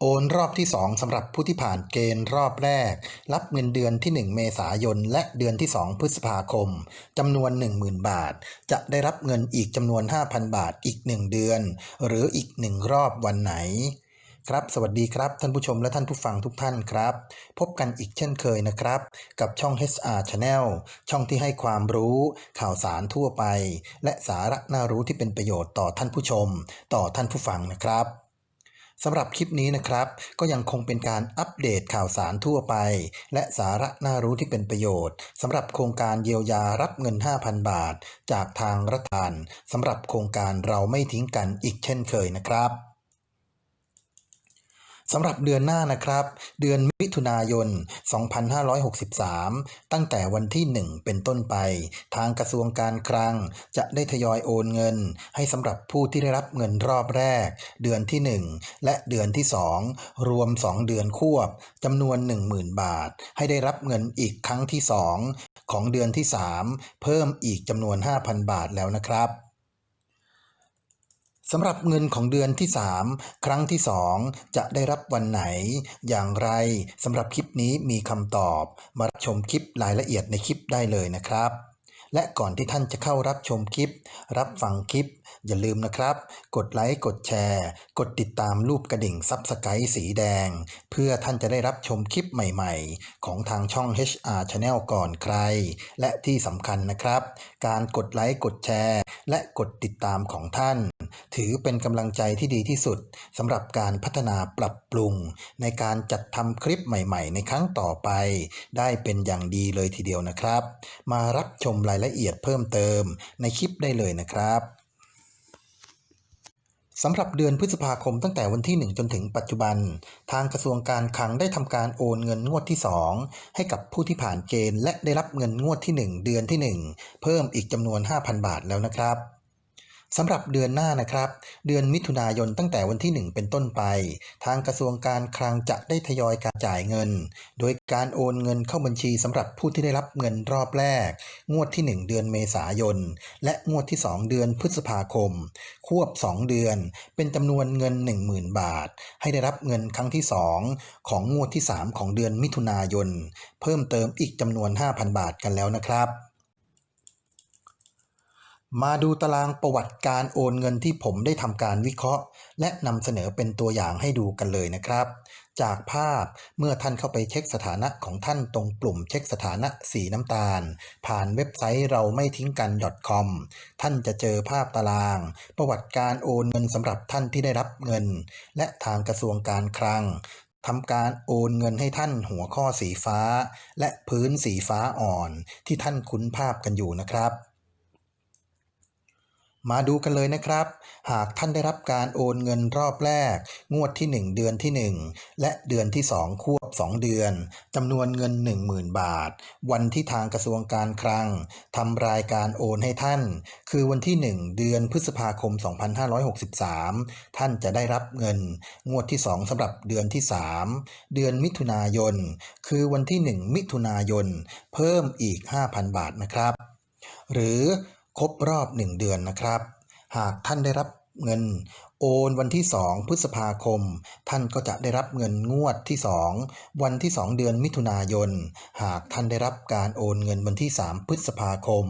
โอนรอบที่ 2สำหรับผู้ที่ผ่านเกณฑ์รอบแรก รับเงินเดือนที่ 1 เมษายน และเดือนที่ 2 พฤษภาคมจำนวน 10,000 บาท จะได้รับเงินอีกจำนวน 5,000 บาทอีก 1 เดือน หรืออีก 1 รอบวันไหน ครับ สวัสดีครับ ท่านผู้ชมและท่านผู้ฟังทุกท่านครับ พบกันอีกเช่นเคยนะครับ กับช่อง HR Channel ช่องที่ให้ความรู้ ข่าวสารทั่วไป และสาระน่ารู้ที่เป็นประโยชน์ต่อท่านผู้ชม ต่อท่านผู้ฟังนะครับ สำหรับคลิปนี้นะครับ ก็ยังคงเป็นการอัปเดตข่าวสารทั่วไป และสาระน่ารู้ที่เป็นประโยชน์สำหรับโครงการเยียวยารับเงิน 5,000 บาท จากทางรัฐบาลสำหรับโครงการเราไม่ทิ้งกันอีกเช่นเคยนะครับ สำหรับเดือนหน้านะครับ เดือนมิถุนายน 2563 ตั้งแต่วันที่ 1 เป็นต้นไป ทางกระทรวงการคลัง จะได้ทยอยโอนเงิน ให้สำหรับผู้ที่ได้รับเงินรอบแรก เดือนที่ 1 และเดือนที่ 2 รวม 2 เดือนควบจำนวน 10,000 บาท ให้ได้รับเงินอีกครั้งที่ 2 ของเดือนที่ 3 เพิ่มอีกจำนวน 5,000 บาทแล้วนะครับ สำหรับเงินของเดือนที่ 3 ครั้งที่ 2 จะได้รับวันไหน อย่างไรสำหรับคลิปนี้มีคำตอบ มารับชมคลิปรายละเอียดในคลิปได้เลยนะครับ และก่อนที่ท่านจะเข้ารับชมคลิป รับฟังคลิป อย่าลืมนะครับ กดไลค์ กดแชร์ กดติดตามรูปกระดิ่งซับสไครต์สีแดง เพื่อท่านจะได้รับชมคลิปใหม่ๆ ของทางช่อง HR Channel ก่อนใคร และที่สำคัญนะครับ การกดไลค์ กดแชร์ และกดติดตามของท่าน ถือเป็นกำลังใจที่ดีที่สุดสำหรับการพัฒนาปรับปรุง ในการจัดทำคลิปใหม่ๆ ในครั้งต่อไป ได้เป็นอย่างดีเลยทีเดียวนะครับ มารับชมรายละเอียดเพิ่มเติมในคลิปได้เลยนะครับ สำหรับเดือนพฤษภาคมตั้งแต่วันที่ 1 จนถึงปัจจุบัน ทางกระทรวงการคลังได้ทำการโอนเงินงวดที่ 2 ให้กับผู้ที่ผ่านเกณฑ์ และได้รับเงินงวดที่ 1 เดือนที่ 1 เพิ่มอีกจำนวน 5,000 บาทแล้วนะครับ สำหรับเดือนหน้านะครับ เดือนมิถุนายนตั้งแต่วันที่ 1 เป็นต้นไป ทางกระทรวงการคลังจะได้ทยอยการจ่ายเงิน โดยการโอนเงินเข้าบัญชีสำหรับผู้ที่ได้รับเงินรอบแรก งวดที่ 1 เดือนเมษายน และงวดที่ 2 เดือนพฤษภาคม ควบ 2 เดือน เป็นจำนวนเงิน 10,000 บาท ให้ได้รับเงินครั้งที่ 2 ของงวดที่ 3 ของเดือนมิถุนายน เพิ่มเติมอีกจำนวน 5,000 บาทกันแล้วนะครับ มาดูตารางประวัติการโอนเงินที่ผมได้ทำการวิเคราะห์ และนำเสนอเป็นตัวอย่างให้ดูกันเลยนะครับ จากภาพเมื่อท่านเข้าไปเช็คสถานะของท่านตรงปุ่มเช็คสถานะสีน้ำตาล ผ่านเว็บไซต์เราไม่ทิ้งกัน .com ท่านจะเจอภาพตาราง ประวัติการโอนเงินสำหรับท่านที่ได้รับเงิน และทางกระทรวงการคลังทำการโอนเงินให้ท่านหัวข้อสีฟ้า และพื้นสีฟ้าอ่อน ที่ท่านคุ้นภาพกันอยู่นะครับ มาดูกันเลยนะครับ หากท่านได้รับการโอนเงินรอบแรก งวดที่ 1 เดือนที่ 1 และเดือนที่ 2 ควบ 2 เดือนจำนวนเงิน 10,000 บาท วันที่ทางกระทรวงการคลังทำรายการโอนให้ท่าน คือวันที่ 1 เดือนพฤษภาคม 2563 ท่านจะได้รับเงิน งวดที่ 2สำหรับเดือนที่ 3 เดือนมิถุนายน คือวันที่ 1 มิถุนายน เพิ่มอีก 5,000 บาทนะครับ หรือ ครบรอบ 1 เดือนนะครับ หากท่านได้รับ เงิน โอนวันที่ 2 พฤษภาคม ท่านก็จะได้รับเงินงวดที่ 2 วันที่ 2 เดือนมิถุนายน หากท่านได้รับการโอนเงินวันที่ 3 พฤษภาคม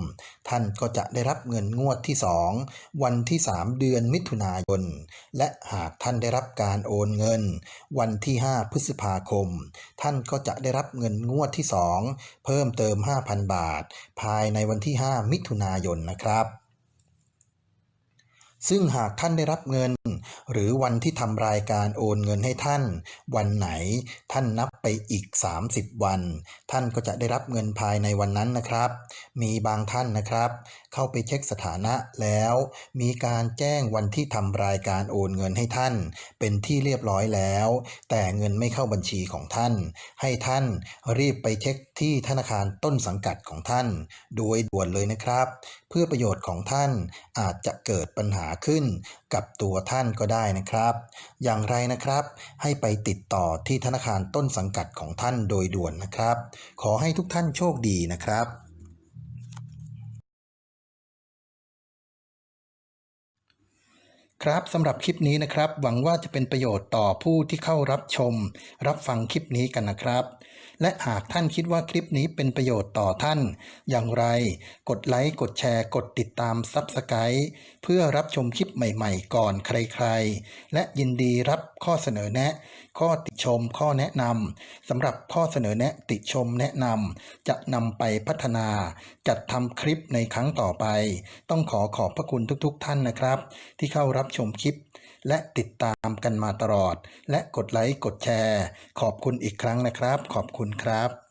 ท่านก็จะได้รับเงินงวดที่ 2 วันที่ 3 เดือนมิถุนายน และหากท่านได้รับการโอนเงิน วันที่ 5 พฤษภาคม ท่านก็จะได้รับเงินงวดที่ 2 เพิ่มเติม 5,000 บาท ภายในวันที่ 5 มิถุนายนนะครับ ซึ่งหากท่านได้รับเงิน หรือวันที่ทำรายการโอนเงินให้ท่าน วันไหนท่านนับไปอีก 30 วัน ท่านก็จะได้รับเงินภายในวันนั้นนะครับ มีบางท่านนะครับ เข้าไปเช็คสถานะแล้ว มีการแจ้งวันที่ทำรายการโอนเงินให้ท่าน เป็นที่เรียบร้อยแล้ว แต่เงินไม่เข้าบัญชีของท่าน ให้ท่านรีบไปเช็คที่ธนาคารต้นสังกัดของท่าน โดยด่วนเลยนะครับ เพื่อประโยชน์ของท่านอาจจะเกิดปัญหาขึ้นกับตัวท่านก็ได้นะครับ อย่างไรนะครับ ให้ไปติดต่อที่ธนาคารต้นสังกัดของท่านโดยด่วนนะครับ ขอให้ทุกท่านโชคดีนะครับ ครับสำหรับคลิปนี้นะครับ หวังว่าจะเป็นประโยชน์ต่อผู้ที่เข้ารับชม รับฟังคลิปนี้กันนะครับ และหากท่านคิดว่าคลิปนี้เป็นประโยชน์ต่อท่าน อย่างไร กดไลค์กดแชร์ กดติดตามซับสไ r i b e เพื่อรับชมคลิปใหม่ๆ ก่อนใครๆ และยินดีรับข้อเสนอแนะ ข้อติชม ข้อแนะนำสำหรับข้อเสนอแนะติชมแนะนำจะนำไปพัฒนา จัดทำคลิปในครั้งต่อไป ต้องขอขอบพระคุณทุก ๆ ท่านนะครับ ที่เข้ารับรับชมคลิป และติดตามกันมาตลอด และกดไลค์กดแชร์ ขอบคุณอีกครั้งนะครับ ขอบคุณครับ